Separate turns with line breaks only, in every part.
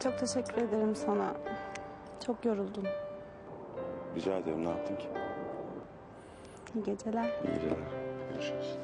Çok teşekkür ederim sana. Çok yoruldum.
Rica ederim ne yaptın ki?
İyi geceler.
İyi geceler. Görüşürüz.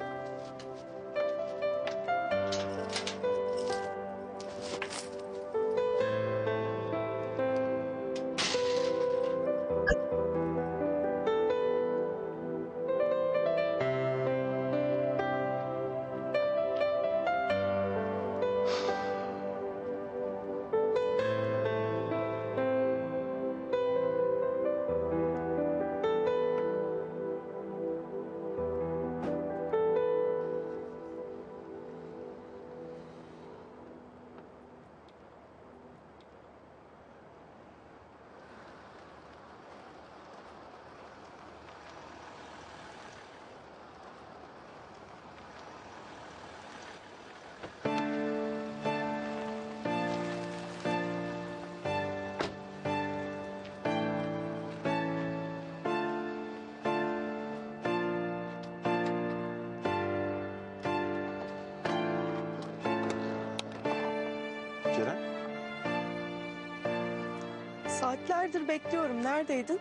Saatlerdir bekliyorum. Neredeydin?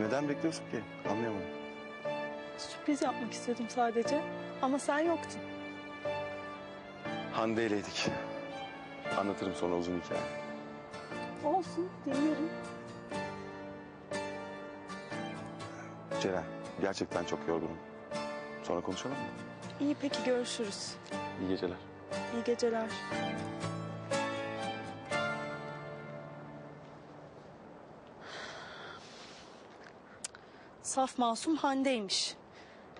Neden bekliyorsun ki? Anlayamadım.
Sürpriz yapmak istedim sadece. Ama sen yoktun.
Hande ileydik. Anlatırım sonra uzun hikaye.
Olsun, dinlerim.
Ceren, gerçekten çok yorgunum. Sonra konuşalım mı?
İyi peki görüşürüz.
İyi geceler.
İyi geceler. Saf masum Hande'ymiş.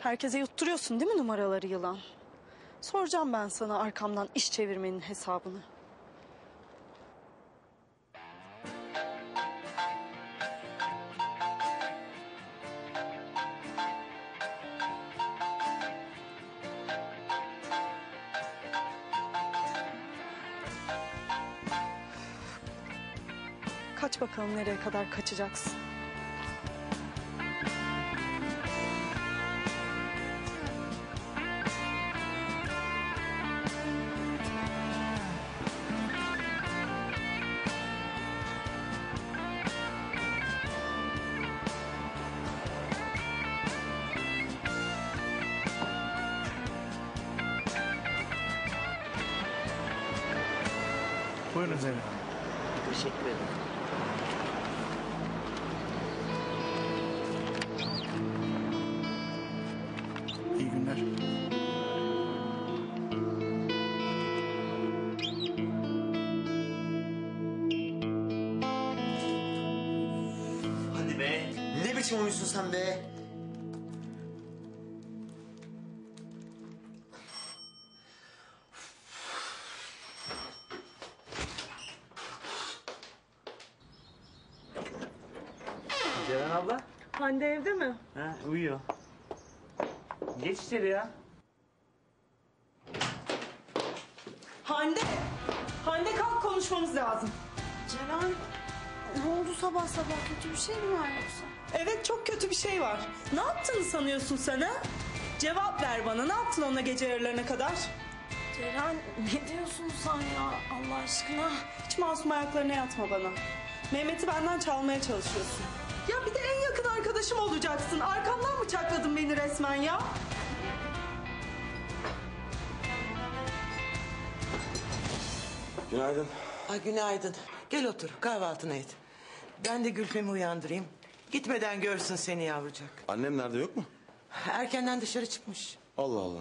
Herkese yutturuyorsun değil mi numaraları yılan? Soracağım ben sana arkamdan iş çevirmenin hesabını. Kaç bakalım nereye kadar kaçacaksın.
Buyurun Zeynep.
Teşekkür ederim.
İyi günler.
Hadi be. Ne biçim oyuncusun sen be?
Abla.
Hande evde mi?
Ha, uyuyor. Geç içeri ya.
Hande! Hande kalk konuşmamız lazım.
Ceren ne oldu sabah sabah kötü bir şey mi var yoksa?
Evet çok kötü bir şey var. Ne yaptığını sanıyorsun sen ha? Cevap ver bana. Ne yaptın onunla gece yarılarına kadar?
Ceren ne diyorsun sen ya Allah aşkına?
Hiç masum ayaklarına yatma bana. Mehmet'i benden çalmaya çalışıyorsun. Ya bir de en yakın arkadaşım olacaksın. Arkamdan bıçakladın beni resmen ya.
Günaydın.
Ay günaydın. Gel otur kahvaltını et. Ben de Gülfem'i uyandırayım. Gitmeden görsün seni yavrucak.
Annem nerede yok mu?
Erkenden dışarı çıkmış.
Allah Allah.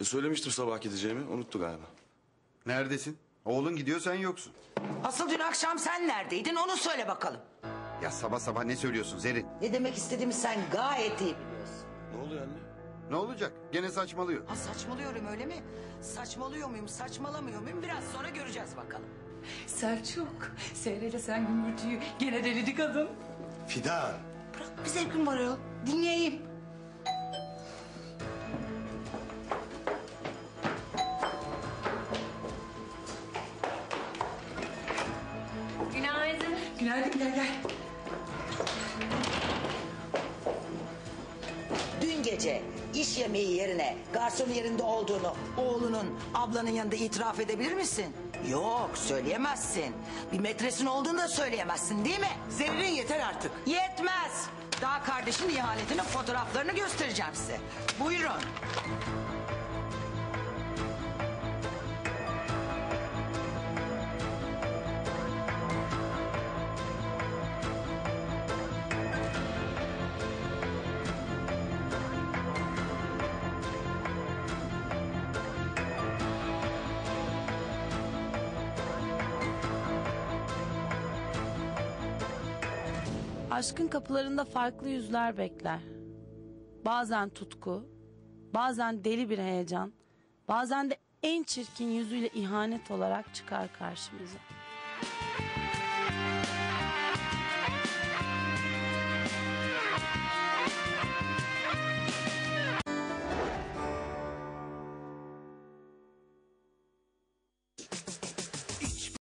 E söylemiştim sabah gideceğimi. Unuttu galiba.
Neredesin? Oğlun gidiyor sen yoksun.
Asıl dün akşam sen neredeydin onu söyle bakalım.
Ya sabah sabah ne söylüyorsun Zerrin?
Ne demek istediğimi sen gayet iyi biliyorsun.
Ne oluyor anne?
Ne olacak? Gene saçmalıyor.
Ha saçmalıyorum öyle mi? Saçmalıyor muyum, saçmalamıyor muyum? Biraz sonra göreceğiz bakalım.
Selçuk, seyreyle sen gümbürtüyü gene delidi kadın.
Fidan.
Bırak bir zevkim var ya. Dinleyeyim.
Günaydın. Günaydın gel gel.
Dün gece iş yemeği yerine garson yerinde olduğunu oğlunun ablanın yanında itiraf edebilir misin? Yok söyleyemezsin. Bir metresin olduğunu da söyleyemezsin değil mi?
Zerrin yeter artık.
Yetmez. Daha kardeşin ihanetinin fotoğraflarını göstereceğim size. Buyurun.
Aşkın kapılarında farklı yüzler bekler. Bazen tutku, bazen deli bir heyecan, bazen de en çirkin yüzüyle ihanet olarak çıkar karşımıza.